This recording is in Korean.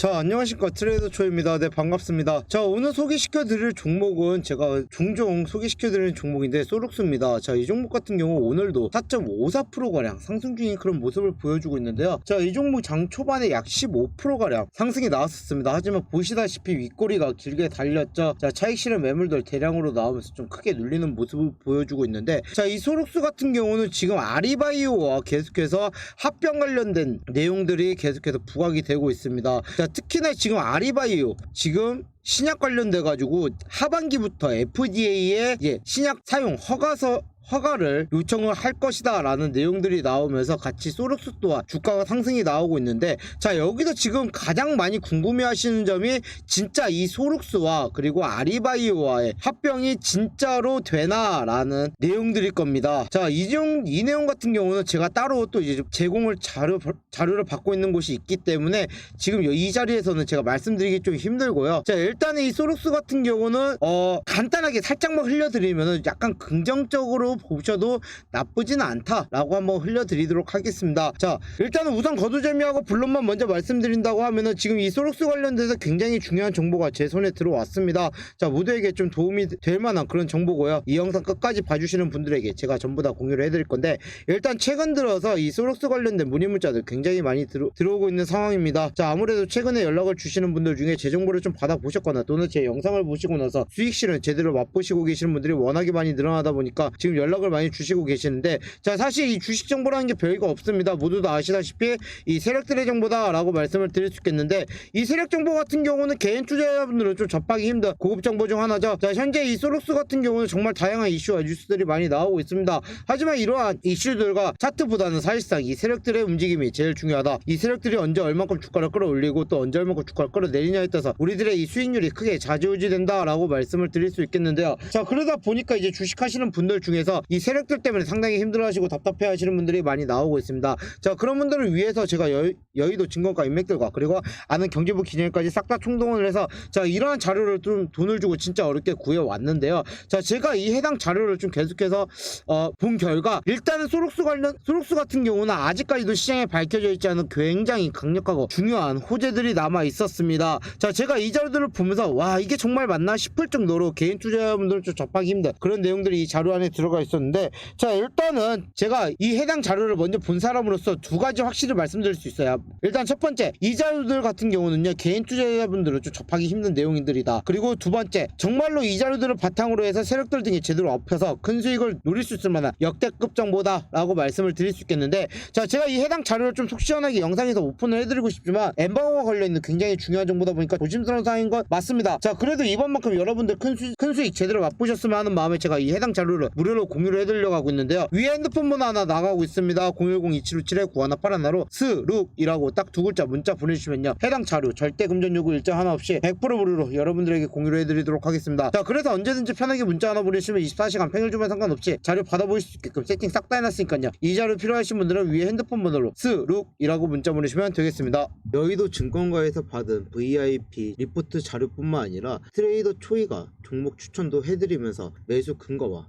자 안녕하십니까. 트레이더 초입니다. 네 반갑습니다. 자 오늘 소개시켜 드릴 종목은 제가 종종 소개시켜 드리는 종목인데 소룩스입니다. 자 이 종목 같은 경우 오늘도 4.54%가량 상승 중인 그런 모습을 보여주고 있는데요. 자 이 종목 장 초반에 약 15%가량 상승이 나왔었습니다. 하지만 보시다시피 윗꼬리가 길게 달렸죠. 자 차익 실현 매물들 대량으로 나오면서 좀 크게 눌리는 모습을 보여주고 있는데 자 이 소룩스 같은 경우는 지금 아리바이오와 계속해서 합병 관련된 내용들이 계속해서 부각이 되고 있습니다. 자 특히나 지금 아리바이오 지금 신약 관련돼 가지고 하반기부터 FDA에 이제 신약 사용 허가서 허가를 요청을 할 것이다 라는 내용들이 나오면서 같이 소록스 또한 주가가 상승이 나오고 있는데 자 여기서 지금 가장 많이 궁금해 하시는 점이 진짜 이 소록스와 그리고 아리바이오와의 합병이 진짜로 되나 라는 내용들일 겁니다. 자이종 이 내용 같은 경우는 제가 따로 또 이제 제공을 자료 자료를 받고 있는 곳이 있기 때문에 지금 이 자리에서는 제가 말씀드리기 좀 힘들고요. 자 일단은 이 소록스 같은 경우는 어 간단하게 살짝만 흘려드리면은 약간 긍정적으로 보셔도 나쁘지는 않다라고 한번 흘려드리도록 하겠습니다. 자, 일단은 우선 거두재미하고 블론만 먼저 말씀드린다고 하면은 지금 이 소록스 관련돼서 굉장히 중요한 정보가 제 손에 들어왔습니다. 자, 모두에게 좀 도움이 될 만한 그런 정보고요. 이 영상 끝까지 봐주시는 분들에게 제가 전부 다 공유를 해드릴 건데 일단 최근 들어서 이 소록스 관련된 문의 문자들 굉장히 많이 들어, 들어오고 있는 상황입니다. 자, 아무래도 최근에 연락을 주시는 분들 중에 제 정보를 좀 받아보셨거나 또는 제 영상을 보시고 나서 수익 실현 제대로 맛보시고 계시는 분들이 워낙에 많이 늘어나다 보니까 지금 연락 을 많이 주시고 계시는데 자 사실 이 주식 정보라는 게 별거 없습니다. 모두 다 아시다시피 이 세력들의 정보다라고 말씀을 드릴 수 있겠는데 이 세력 정보 같은 경우는 개인 투자자분들은 좀 접하기 힘든 고급 정보 중 하나죠. 자 현재 이 소록스 같은 경우는 정말 다양한 이슈와 뉴스들이 많이 나오고 있습니다. 하지만 이러한 이슈들과 차트보다는 사실상 이 세력들의 움직임이 제일 중요하다. 이 세력들이 언제 얼만큼 주가를 끌어올리고 또 언제 얼만큼 주가를 끌어내리냐에 따라서 우리들의 이 수익률이 크게 좌지우지된다라고 말씀을 드릴 수 있겠는데요. 자 그러다 보니까 이제 주식하시는 분들 중에서 이 세력들 때문에 상당히 힘들어하시고 답답해하시는 분들이 많이 나오고 있습니다. 자 그런 분들을 위해서 제가 여, 여의도 증권가 인맥들과 그리고 아는 경제부 기념까지 싹 다 총동원을 해서 자 이러한 자료를 좀 돈을 주고 진짜 어렵게 구해 왔는데요. 자 제가 이 해당 자료를 좀 계속해서 어, 본 결과 일단은 소록스 관련 소록스 같은 경우는 아직까지도 시장에 밝혀져 있지 않은 굉장히 강력하고 중요한 호재들이 남아 있었습니다. 자 제가 이 자료들을 보면서 와 이게 정말 맞나 싶을 정도로 개인 투자자분들 좀 접하기 힘든 그런 내용들이 이 자료 안에 들어가 있었는데 자 일단은 제가 이 해당 자료를 먼저 본 사람으로서 두 가지 확실히 말씀드릴 수 있어요. 일단 첫 번째 이 자료들 같은 경우는요 개인 투자자분들은 좀 접하기 힘든 내용들이다. 그리고 두 번째 정말로 이 자료들을 바탕으로 해서 세력들 등이 제대로 엎혀서 큰 수익을 노릴 수 있을 만한 역대급 정보다 라고 말씀을 드릴 수 있겠는데 자 제가 이 해당 자료를 좀 속 시원하게 영상에서 오픈을 해드리고 싶지만 엠바오와 관련있는 굉장히 중요한 정보다 보니까 조심스러운 사항인 것 맞습니다. 자 그래도 이번만큼 여러분들 큰, 수, 큰 수익 제대로 맛보셨으면 하는 마음에 제가 이 해당 자료를 무료로 공유를 해드리려고 하고 있는데요. 위에 핸드폰 번호 하나 나가고 있습니다. 010-2757-9181로 스룩이라고 딱 두 글자 문자 보내주시면요. 해당 자료 절대 금전 요구 일정 하나 없이 100% 무료로 여러분들에게 공유를 해드리도록 하겠습니다. 자 그래서 언제든지 편하게 문자 하나 보내주시면 24시간 평일 주말 상관없이 자료 받아보실 수 있게끔 세팅 싹 다 해놨으니까요. 이 자료 필요하신 분들은 위에 핸드폰 번호로 스룩이라고 문자 보내주시면 되겠습니다. 여의도 증권가에서 받은 VIP 리포트 자료뿐만 아니라 트레이더 초이가 종목 추천도 해드리면서 매수 근거와